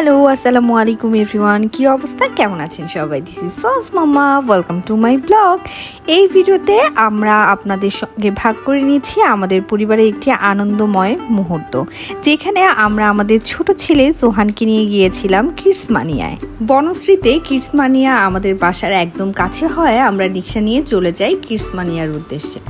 Hello আসসালামু আলাইকুম everyone কি অবস্থা? কেমন আছেন সবাই? দিস ইজ সস মামা ওয়েলকাম টু মাই ব্লগ এই ভিডিওতে আমরা আপনাদের সঙ্গে ভাগ করে নিয়েছি আমাদের পরিবারের একটি আনন্দময় মুহূর্ত, যেখানে আমরা আমাদের ছোট ছেলে জোহানকে নিয়ে গিয়েছিলাম কিডসমানিয়ায়। বনশ্রীতে কিডসমানিয়া আমাদের বাসার একদম কাছে হয়, আমরা রিক্সা নিয়ে চলে যাই কিডসমানিয়ার উদ্দেশ্যে।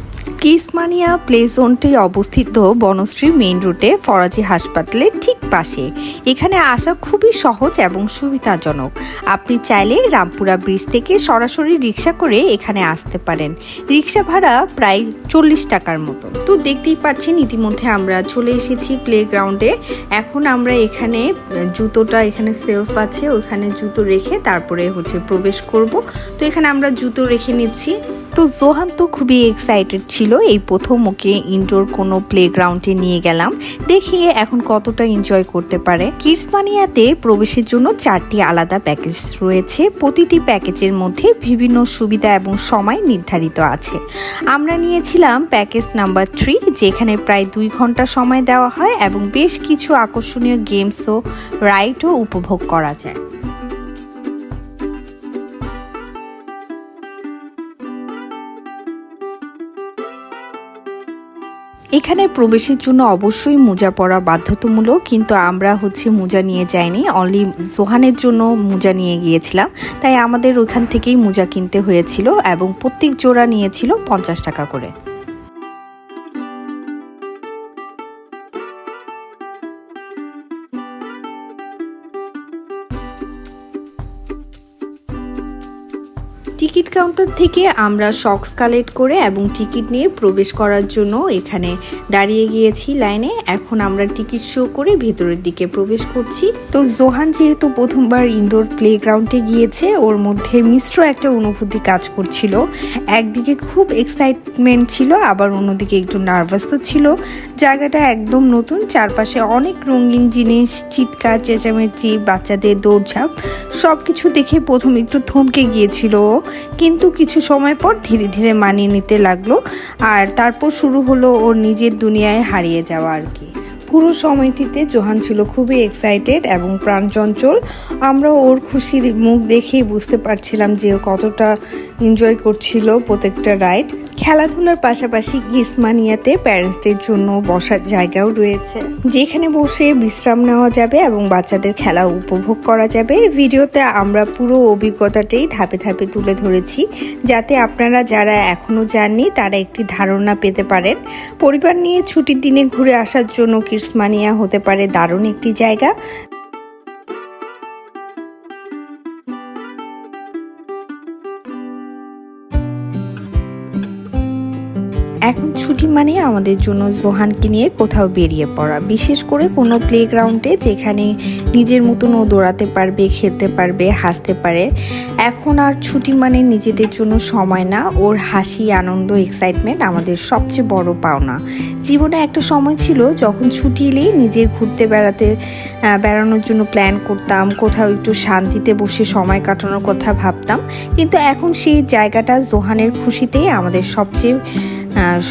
কিসমানিয়া প্লে জোনটি অবস্থিত বনশ্রী মেইন রুটে ফরাজি হাসপাতালের ঠিক পাশে। এখানে আসা খুবই সহজ এবং সুবিধাজনক। আপনি চাইলে রামপুরা ব্রিজ থেকে সরাসরি রিক্সা করে এখানে আসতে পারেন। রিক্সা ভাড়া প্রায় চল্লিশ টাকার মতো। তো দেখতেই পাচ্ছেন, ইতিমধ্যে আমরা চলে এসেছি প্লে গ্রাউন্ডে এখন আমরা এখানে, জুতোটা এখানে সেলফ আছে, ওখানে জুতো রেখে তারপরে হচ্ছে প্রবেশ করব। তো এখানে আমরা জুতো রেখে নিচ্ছি। তো জোহান তো খুবই এক্সাইটেড ছিল, এই প্রথম ওকে ইনডোর কোনো প্লে গ্রাউন্ডে নিয়ে গেলাম দেখি এখন কতটা এনজয় করতে পারে। কিডসমানিয়াতে প্রবেশের জন্য চারটি আলাদা প্যাকেজ রয়েছে, প্রতিটি প্যাকেজের মধ্যে বিভিন্ন সুবিধা এবং সময় নির্ধারিত আছে। আমরা নিয়েছিলাম প্যাকেজ নাম্বার থ্রি যেখানে প্রায় দুই ঘণ্টা সময় দেওয়া হয় এবং বেশ কিছু আকর্ষণীয় গেমসও রাইডও উপভোগ করা যায়। এখানে প্রবেশের জন্য অবশ্যই মোজা পরা বাধ্যতামূলক, কিন্তু আমরা হচ্ছে মোজা নিয়ে যাইনি। অনলি জোহানের জন্য মোজা নিয়ে গিয়েছিলাম। তাই আমাদের ওইখান থেকেই মোজা কিনতে হয়েছিল এবং প্রত্যেক জোড়া নিয়েছিল পঞ্চাশ টাকা করে। টিকিট কাউন্টার থেকে আমরা শক্স কালেক্ট করে এবং টিকিট নিয়ে প্রবেশ করার জন্য এখানে দাঁড়িয়ে গিয়েছি লাইনে। এখন আমরা টিকিট শো করে ভেতরের দিকে প্রবেশ করছি। তো জোহান যেহেতু প্রথমবার ইনডোর প্লে গ্রাউন্ডে গিয়েছে, ওর মধ্যে মিশ্র একটা অনুভূতি কাজ করছিল। একদিকে খুব এক্সাইটমেন্ট ছিল, আবার অন্যদিকে একটু নার্ভাসও ছিল। জায়গাটা একদম নতুন, চারপাশে অনেক রঙিন জিনিস, চিৎকার, চেঁচামেচি, বাচ্চাদের দৌড়ঝাঁপ সব কিছু দেখে প্রথম একটু থমকে গিয়েছিল কিন্তু কিছু সময় পর ধীরে ধীরে মানিয়ে নিতে লাগল আর তারপর শুরু হলো ওর নিজের দুনিয়ায় হারিয়ে যাওয়া আর কি। পুরো সময়টিতে জোহান ছিল খুবই এক্সাইটেড এবং প্রাণচঞ্চল। আমরা ওর খুশির মুখ দেখেই বুঝতে পারছিলাম যে ও কতটা এনজয় করছিল প্রত্যেকটা রাইড খেলাধুলার পাশাপাশি গ্রীষ্মানিয়াতে প্যারেন্টসদের জন্য বসার জায়গাও রয়েছে। যেখানে বসে বিশ্রাম নেওয়া যাবে এবং বাচ্চাদের খেলা উপভোগ করা যাবে। ভিডিওতে আমরা পুরো অভিজ্ঞতাটাই ধাপে ধাপে তুলে ধরেছি। যাতে আপনারা যারা এখনও যাননি, তারা একটি ধারণা পেতে পারেন। পরিবার নিয়ে ছুটির দিনে ঘুরে আসার জন্য কিসমানিয়া হতে পারে দারুণ একটি জায়গা। এখন ছুটি মানে আমাদের জন্য জোহানকে নিয়ে কোথাও বেরিয়ে পড়া। বিশেষ করে কোনো প্লেগ্রাউন্ডে যেখানে নিজের মতন ও দৌড়াতে পারবে, খেলতে পারবে, হাসতে পারে। এখন আর ছুটি মানে নিজেদের জন্য সময় না, ওর হাসি, আনন্দ এক্সাইটমেন্ট আমাদের সবচেয়ে বড় পাওনা। জীবনে একটা সময় ছিল যখন ছুটি এলেই নিজে ঘুরতে বেড়াতে বেড়ানোর জন্য প্ল্যান করতাম, কোথাও একটু শান্তিতে বসে সময় কাটানোর কথা ভাবতাম। কিন্তু এখন সেই জায়গাটা জোহানের খুশিতেই আমাদের সবচেয়ে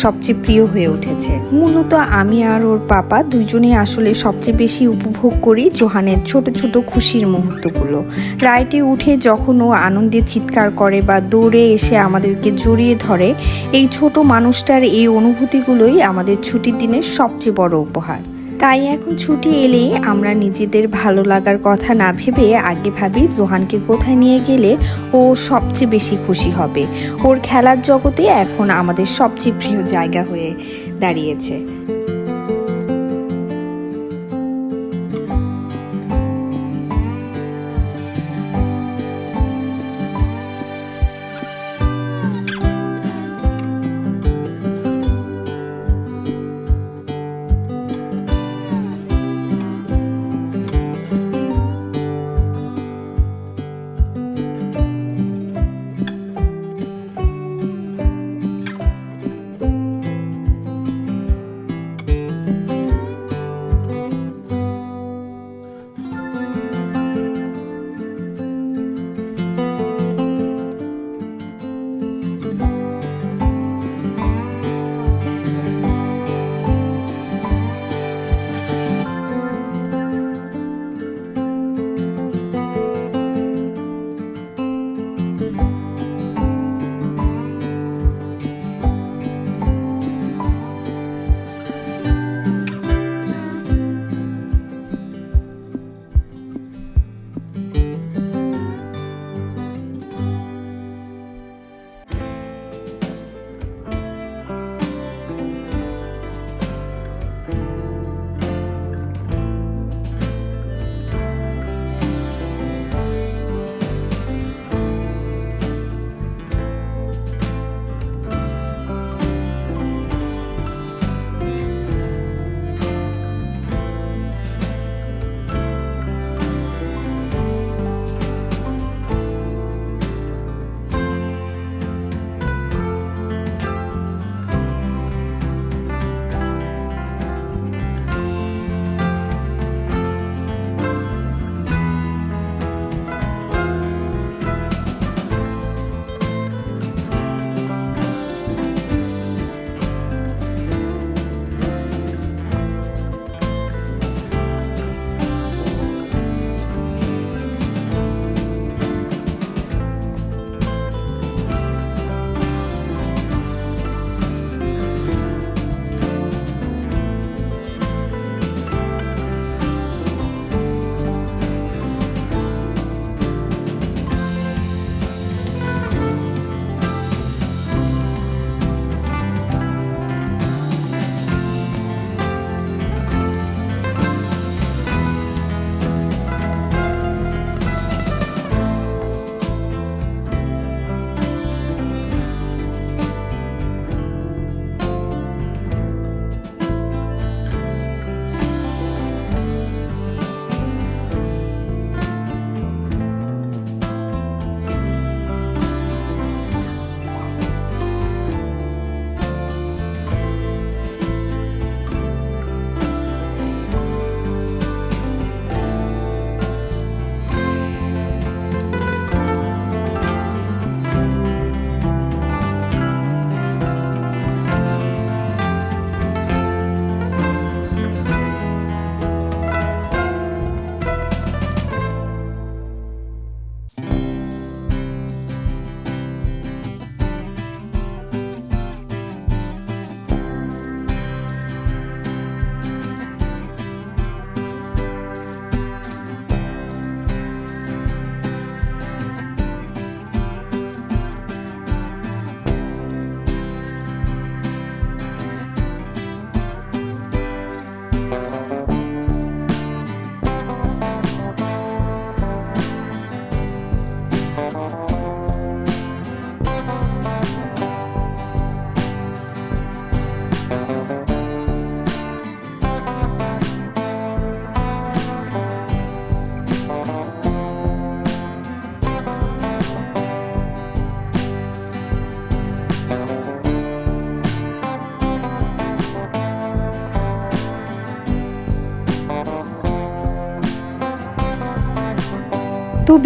সবচেয়ে প্রিয় হয়ে উঠেছে। মূলত আমি আর ওর পাপা দুজনেই আসলে সবচেয়ে বেশি উপভোগ করি জোহানের ছোট ছোট খুশির মুহূর্তগুলো। রাইটে উঠে যখন ও আনন্দে চিৎকার করে বা দৌড়ে এসে আমাদেরকে জড়িয়ে ধরে, এই ছোট মানুষটার এই অনুভূতিগুলোই আমাদের ছুটির দিনের সবচেয়ে বড় উপহার। তাই এখন ছুটি এলে আমরা নিজেদের ভালো লাগার কথা না ভেবে আগে ভাবি জোহানকে কোথায় নিয়ে গেলে ও সবচেয়ে বেশি খুশি হবে। ওর খেলার জগতে এখন আমাদের সবচেয়ে প্রিয় জায়গা হয়ে দাঁড়িয়েছে।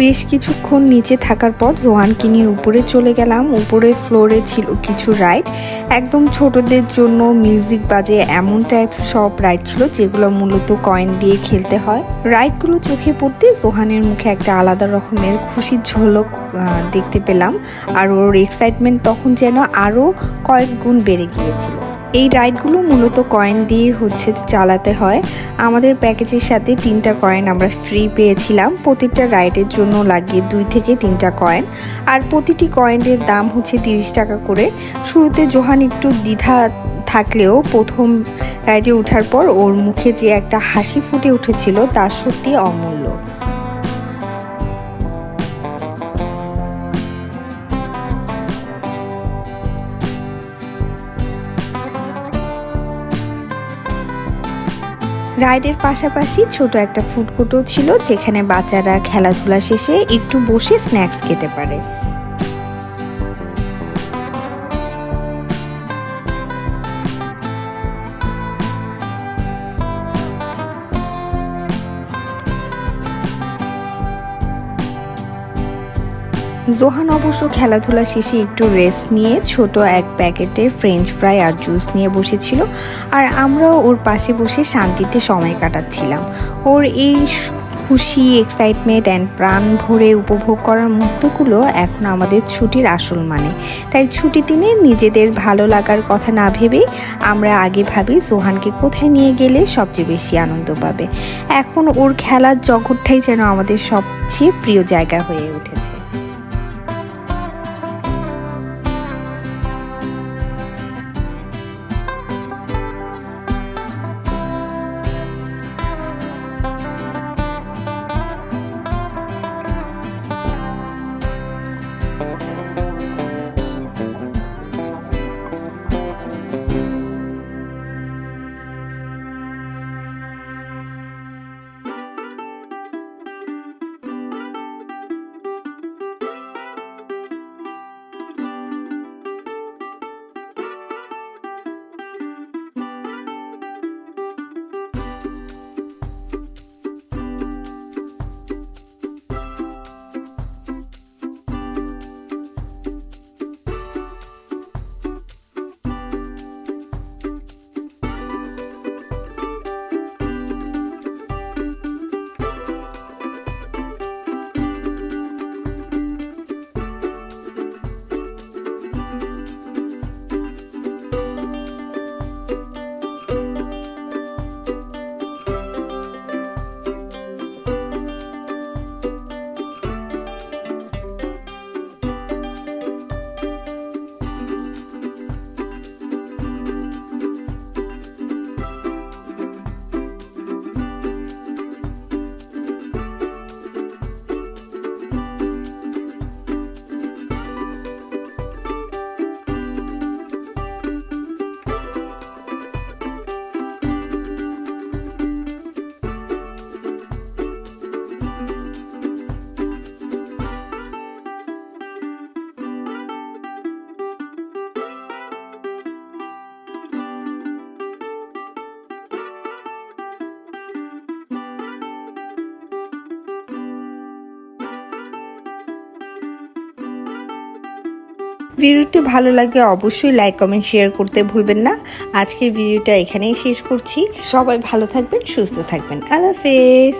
বেশ কিছুক্ষণ নিচে থাকার পর জোহানকে নিয়ে উপরে চলে গেলাম। উপরের ফ্লোরে ছিল কিছু রাইড। একদম ছোটদের জন্য মিউজিক বাজে, এমন টাইপ সব রাইড ছিল যেগুলো মূলত কয়েন দিয়ে খেলতে হয়। রাইডগুলো চোখে পড়তে জোহানের মুখে একটা আলাদা রকমের খুশির ঝলক দেখতে পেলাম। আর ওর এক্সাইটমেন্ট তখন যেন আরও কয়েক গুণ বেড়ে গিয়েছিল। এই রাইডগুলো মূলত কয়েন দিয়ে হচ্ছে চালাতে হয়। আমাদের প্যাকেজের সাথে তিনটা কয়েন আমরা ফ্রি পেয়েছিলাম। প্রতিটা রাইডের জন্য লাগিয়ে দুই থেকে তিনটা কয়েন। আর প্রতিটি কয়েনের দাম হচ্ছে তিরিশ টাকা করে। শুরুতে জোহান একটু দ্বিধা থাকলেও প্রথম রাইডে ওঠার পর ওর মুখে যে একটা হাসি ফুটে উঠেছিল তা সত্যি অমূল্য। রাইডের পাশাপাশি ছোট একটা ফুড কোর্টও ছিল যেখানে বাচ্চারা খেলাধুলা শেষে একটু বসে স্ন্যাক্স খেতে পারে। জোহান অবশ্য খেলাধুলা শেষে একটু রেস্ট নিয়ে ছোট এক প্যাকেটে ফ্রেঞ্চ ফ্রাই আর জুস নিয়ে বসেছিল আর আমরাও ওর পাশে বসে শান্তিতে সময় কাটাচ্ছিলাম। ওর এই খুশি এক্সাইটমেন্ট অ্যান্ড প্রাণ ভরে উপভোগ করার মুহূর্তগুলো এখন আমাদের ছুটির আসল মানে। তাই ছুটি দিনে নিজেদের ভালো লাগার কথা না ভেবেই আমরা আগে ভাবি জোহানকে কোথায় নিয়ে গেলে সবচেয়ে বেশি আনন্দ পাবে। এখন ওর খেলার জগৎটাই যেন আমাদের সবচেয়ে প্রিয় জায়গা হয়ে উঠেছে। Bye. ভিডিওটি ভালো লাগে অবশ্যই লাইক কমেন্ট শেয়ার করতে ভুলবেন না। আজকের ভিডিওটা এখানেই শেষ করছি। সবাই ভালো থাকবেন, সুস্থ থাকবেন। আল্লাহ হাফেজ।